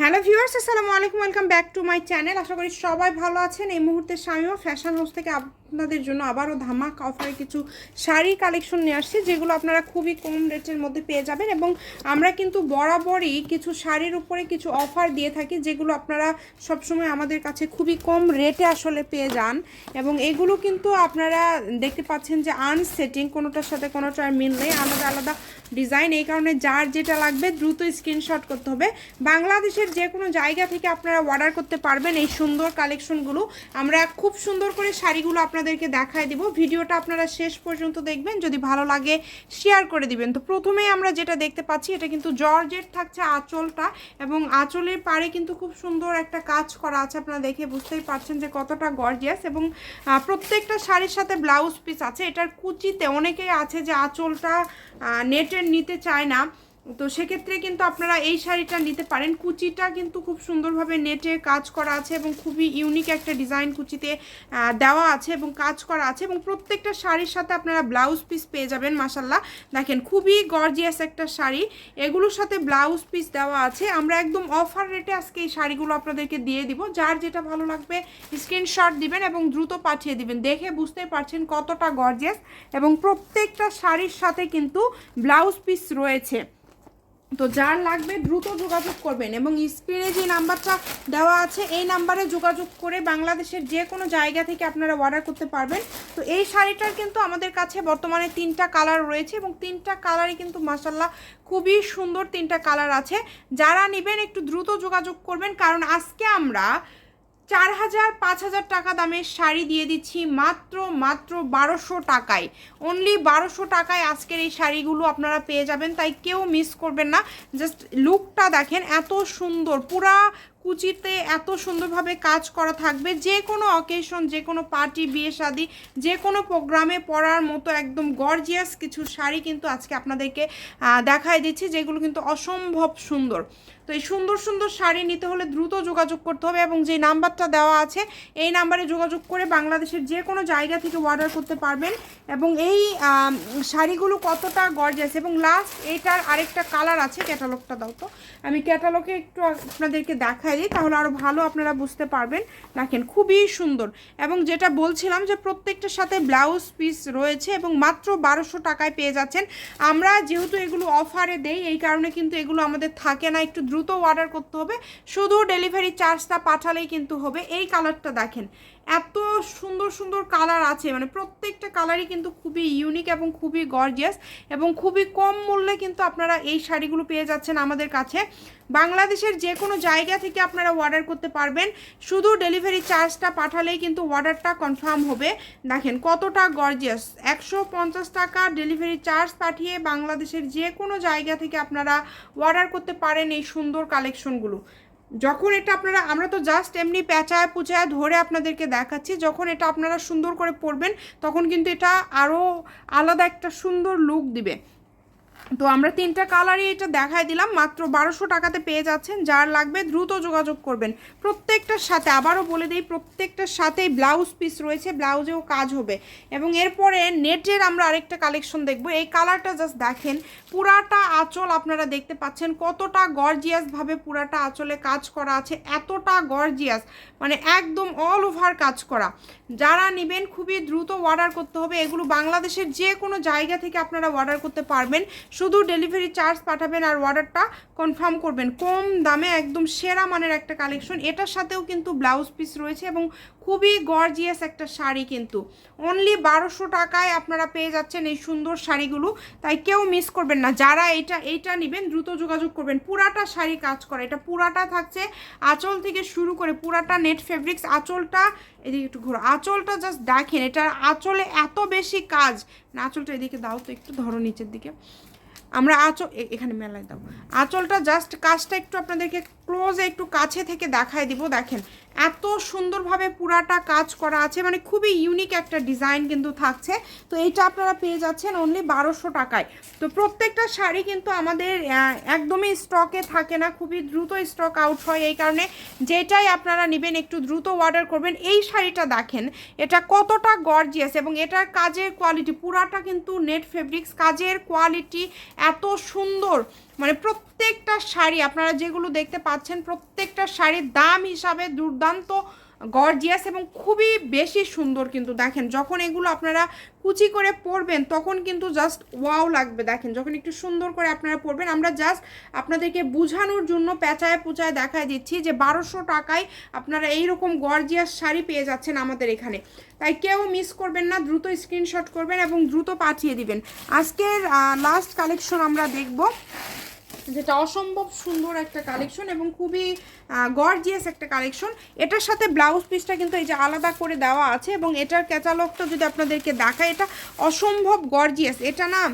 Hello viewers, আসসালামু আলাইকুম, welcome back to my channel. আশা করি সবাই ভালো আছেন। এই মুহূর্তে স্বামীও ফ্যাশন হাউস থেকে আপনাদের জন্য আবারও ধামাক অফারে কিছু শাড়ি কালেকশন নিয়ে আসছি, যেগুলো আপনারা খুবই কম রেটের মধ্যে পেয়ে যাবেন এবং আমরা কিন্তু বরাবরই কিছু শাড়ির উপরে কিছু অফার দিয়ে থাকি, যেগুলো আপনারা সবসময় আমাদের কাছে খুবই কম রেটে আসলে পেয়ে যান। এবং এগুলো কিন্তু আপনারা দেখতে পাচ্ছেন যে আনসেটিং কোনোটার সাথে কোনোটার মিল নেই। আলাদা আলাদা ডিজাইন। এই কারণে যার যেটা লাগবে দ্রুত স্ক্রিনশট করতে হবে। বাংলাদেশের যে কোনো জায়গা থেকে আপনারা অর্ডার করতে পারবেন এই সুন্দর কালেকশনগুলো আমরা খুব সুন্দর করে শাড়িগুলো আপনাদেরকে দেখায় দিব। ভিডিওটা আপনারা শেষ পর্যন্ত দেখবেন। যদি ভালো লাগে শেয়ার করে দিবেন। তো প্রথমেই আমরা যেটা দেখতে পাচ্ছি, এটা কিন্তু জর্জেট থাকছে আঁচলটা এবং আঁচলের পাড়ে কিন্তু খুব সুন্দর একটা কাজ করা আছে। আপনারা দেখে বুঝতেই পারছেন যে কতটা গর্জিয়াস এবং প্রত্যেকটা শাড়ির সাথে ব্লাউজ পিস আছে। এটার কুচিতে অনেকেই আছে যে আঁচলটা নেটের নিতে চায় না। তো সেক্ষেত্রে কিন্তু আপনারা এই শাড়িটা নিতে পারেন। কুচিটা কিন্তু খুব সুন্দরভাবে নেটে কাজ করা আছে এবং খুবই ইউনিক একটা ডিজাইন কুচিতে দেওয়া আছে এবং কাজ করা আছে এবং প্রত্যেকটা শাড়ির সাথে আপনারা ব্লাউজ পিস পেয়ে যাবেন মাসাল্লাহ দেখেন, খুবই গর্জিয়াস একটা শাড়ি। এগুলোর সাথে ব্লাউজ পিস দেওয়া আছে। আমরা একদম অফার রেটে আজকে এই শাড়িগুলো আপনাদেরকে দিয়ে দিব। যার যেটা ভালো লাগবে স্ক্রিনশট দিবেন এবং দ্রুত পাঠিয়ে দিবেন। দেখে বুঝতেই পারছেন কতটা গর্জিয়াস এবং প্রত্যেকটা শাড়ির সাথে কিন্তু ব্লাউজ পিস রয়েছে। তো যার লাগবে দ্রুত যোগাযোগ করবেন এবং স্ক্রিনে যে নাম্বারটা দেওয়া আছে, এই নাম্বারে যোগাযোগ করে বাংলাদেশের যে কোনো জায়গা থেকে আপনারা অর্ডার করতে পারবেন। তো এই শাড়িটার কিন্তু আমাদের কাছে বর্তমানে তিনটা কালার রয়েছে এবং তিনটা কালারই কিন্তু মাসাল্লাহ খুবই সুন্দর তিনটা কালার আছে। যারা নেবেন একটু দ্রুত যোগাযোগ করবেন, কারণ আজকে আমরা চার হাজার পাঁচ হাজার টাকা দামের শাড়ি দিয়ে দিচ্ছি মাত্র মাত্র বারোশো টাকায়। অনলি বারোশো টাকায় আজকের এই শাড়িগুলো আপনারা পেয়ে যাবেন, তাই কেউ মিস করবেন না। জাস্ট লুকটা দেখেন, এত সুন্দর, পুরা কুচিতে এত সুন্দরভাবে কাজ করা থাকবে, যে কোনো অকেশন যে কোনো পার্টি বিয়ে, শাদি, যে কোনো প্রোগ্রামে পরার মতো একদম গর্জিয়াস কিছু শাড়ি কিন্তু আজকে আপনাদেরকে দেখায় দিচ্ছি, যেগুলো কিন্তু অসম্ভব সুন্দর। তো এই সুন্দর সুন্দর শাড়ি নিতে হলে দ্রুত যোগাযোগ করতে হবে এবং যে নাম্বারটা দেওয়া আছে, এই নাম্বারে যোগাযোগ করে বাংলাদেশের যে কোনো জায়গা থেকে অর্ডার করতে পারবেন এবং এই শাড়িগুলো কতটা গর্জিয়াস এবং লাস্ট এইটার আরেকটা কালার আছে ক্যাটালগটা দাও তো। আমি ক্যাটালগে একটু আপনাদেরকে দেখাই দিই তাহলে আরও ভালো আপনারা বুঝতে পারবেন। দেখেন, খুবই সুন্দর। এবং যেটা বলছিলাম যে প্রত্যেকটার সাথে ব্লাউজ পিস রয়েছে এবং মাত্র বারোশো টাকায় পেয়ে যাচ্ছেন। আমরা যেহেতু এগুলো অফারে দেই, এই কারণে কিন্তু এগুলো আমাদের থাকে না। একটু দ্রুত অর্ডার করতে হবে। শুধু ডেলিভারি চার্জটা পাঠালেই কিন্তু হবে। এই কালারটা দেখেন। এত সুন্দর সুন্দর কালার আছে। মানে প্রত্যেকটা কালারই কিন্তু খুবই ইউনিক এবং খুবই গর্জিয়াস এবং খুবই কম মূল্যে কিন্তু আপনারা এই শাড়িগুলো পেয়ে যাচ্ছেন আমাদের কাছে। বাংলাদেশের যে কোনো জায়গা থেকে আপনারা অর্ডার করতে পারবেন। শুধু ডেলিভারি চার্জটা পাঠালেই কিন্তু অর্ডারটা কনফার্ম হবে। দেখেন কতটা গর্জিয়াস একশো পঞ্চাশ টাকা ডেলিভারি চার্জ পাঠিয়ে বাংলাদেশের যে কোনো জায়গা থেকে আপনারা অর্ডার করতে পারেন এই সুন্দর কালেকশনগুলো যখন এটা আপনারা, আমরা তো জাস্ট এমনি প্যাঁচায় পুচায় ধরে আপনাদেরকে দেখাচ্ছি, যখন এটা আপনারা সুন্দর করে পরবেন, তখন কিন্তু এটা আরও আলাদা একটা সুন্দর লুক দিবে। তো আমরা তিনটা কালারই এটা দেখাই দিলাম, মাত্র বারোশো টাকাতে পেয়ে যাচ্ছেন, যার লাগবে দ্রুত যোগাযোগ করবেন। প্রত্যেকটার সাথে, আবারও বলে দিই, প্রত্যেকটার সাথেই ব্লাউজ পিস রয়েছে, ব্লাউজেও কাজ হবে। এবং এরপরে নেটের আমরা আরেকটা কালেকশন দেখব, এই কালারটা জাস্ট দেখেন, পুরাটা আঁচল আপনারা দেখতে পাচ্ছেন, কতটা গর্জিয়াসভাবে পুরাটা আঁচলে কাজ করা আছে, এতটা গর্জিয়াস মানে একদম অল ওভার কাজ করা। যারা নেবেন, খুবই দ্রুত অর্ডার করতে হবে, এগুলো বাংলাদেশের যে কোনো জায়গা থেকে আপনারা অর্ডার করতে পারবেন। শুধু ডেলিভারি চার্জ পাঠাবেন আর অর্ডারটা কনফার্ম করবেন। কম দামে একদম সেরা মানের একটা কালেকশন এটার সাথেও কিন্তু ব্লাউজ পিস রয়েছে এবং খুবই গর্জিয়াস একটা শাড়ি কিন্তু। অনলি বারোশো টাকায় আপনারা পেয়ে যাচ্ছেন এই সুন্দর শাড়িগুলো। তাই কেউ মিস করবেন না। যারা এইটা এইটা নেবেন, দ্রুত যোগাযোগ করবেন। পুরাটা শাড়ি কাজ করে। এটা পুরাটা থাকছে আঁচল থেকে শুরু করে পুরাটা নেট ফেব্রিক্স আঁচলটা, এদিকে একটু ঘোরো আঁচলটা জাস্ট দেখেন এটা আঁচলে এত বেশি কাজ। না, আঁচলটা এদিকে দাও তো, একটু ধরো নিচের দিকে। আমরা আঁচল এখানে মেলায় দাও। আঁচলটা জাস্ট কাজটা একটু আপনাদেরকে ক্লোজে একটু কাছে থেকে দেখায় দিব, দেখেন। এত সুন্দরভাবে পুরাটা কাজ করা আছে মানে খুবই ইউনিক একটা ডিজাইন কিন্তু থাকছে। তো এইটা আপনারা পেয়ে যাচ্ছেন অনলি বারোশো টাকায়। তো প্রত্যেকটা শাড়ি কিন্তু আমাদের একদমই স্টকে থাকে না, খুবই দ্রুত স্টক আউট হয় এই কারণে। যেটাই আপনারা নেবেন, একটু দ্রুত অর্ডার করবেন। এই শাড়িটা দেখেন, এটা কতটা গর্জিয়াস এবং এটার কাজের কোয়ালিটি পুরাটা কিন্তু নেট ফেব্রিক্স কাজের কোয়ালিটি এত সুন্দর। মানে প্রত্যেকটা শাড়ি, আপনারা যেগুলো দেখতে পাচ্ছেন, প্রত্যেকটা শাড়ির দাম হিসাবে দুর্দান্ত গর্জিয়াস এবং খুবই বেশি সুন্দর কিন্তু দেখেন, যখন এগুলো আপনারা কুচি করে পরবেন তখন কিন্তু জাস্ট ওয়াও লাগবে দেখেন, যখন একটু সুন্দর করে আপনারা পরবেন, আমরা জাস্ট আপনাদেরকে বোঝানোর জন্য পেঁচায় পুচায় দেখায় দিচ্ছি যে বারোশো টাকায় আপনারা এইরকম গর্জিয়াস শাড়ি পেয়ে যাচ্ছেন আমাদের এখানে। তাই কেউ মিস করবেন না, দ্রুত স্ক্রিনশট করবেন এবং দ্রুত পাঠিয়ে দিবেন। আজকের লাস্ট কালেকশন আমরা দেখব। যেটা অসম্ভব সুন্দর একটা কালেকশন এবং খুবই গর্জিয়াস একটা কালেকশন এটার সাথে ব্লাউজ পিসটা কিন্তু এই যে আলাদা করে দেওয়া আছে এবং এটার ক্যাটালগটা যদি আপনাদেরকে দেখায় এটা অসম্ভব গর্জিয়াস এটা না,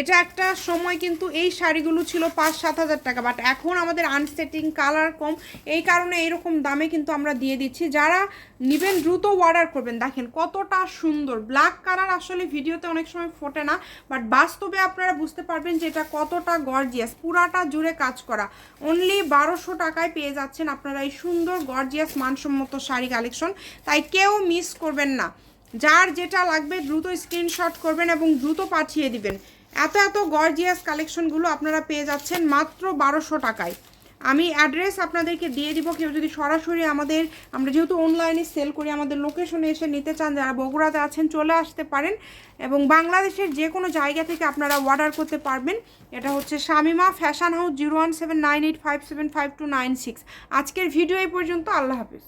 এটা একটা সময় কিন্তু এই শাড়িগুলো ছিল পাঁচ সাত হাজার টাকা বাট এখন আমাদের আনসেটিং কালার কম। এই কারণে এইরকম দামে কিন্তু আমরা দিয়ে দিচ্ছি। যারা নেবেন, দ্রুত অর্ডার করবেন। দেখেন কতটা সুন্দর। ব্ল্যাক কালার আসলে ভিডিওতে অনেক সময় ফোটে না বাট বাস্তবে আপনারা বুঝতে পারবেন যে এটা কতটা গর্জিয়াস পুরাটা জুড়ে কাজ করা। অনলি বারোশো টাকায় পেয়ে যাচ্ছেন আপনারা এই সুন্দর গর্জিয়াস মানসম্মত শাড়ি কালেকশন তাই কেউ মিস করবেন না। যার যেটা লাগবে দ্রুত স্ক্রিনশট করবেন এবং দ্রুত পাঠিয়ে দিবেন। এত এত গর্জিয়াস কালেকশনগুলো আপনারা পেয়ে যাচ্ছেন মাত্র বারোশো টাকায়। আমি অ্যাড্রেস আপনাদেরকে দিয়ে দিব, কেউ যদি সরাসরি আমাদের, আমরা যেহেতু অনলাইনে সেল করি, আমাদের লোকেশনে এসে নিতে চান, যারা বগুড়াতে আছেন, চলে আসতে পারেন। এবং বাংলাদেশের যে কোনো জায়গা থেকে আপনারা অর্ডার করতে পারবেন। এটা হচ্ছে Shamima fashion house zero one seven nine eight five seven five two nine six আজকের ভিডিও এই পর্যন্ত, আল্লাহ হাফিজ।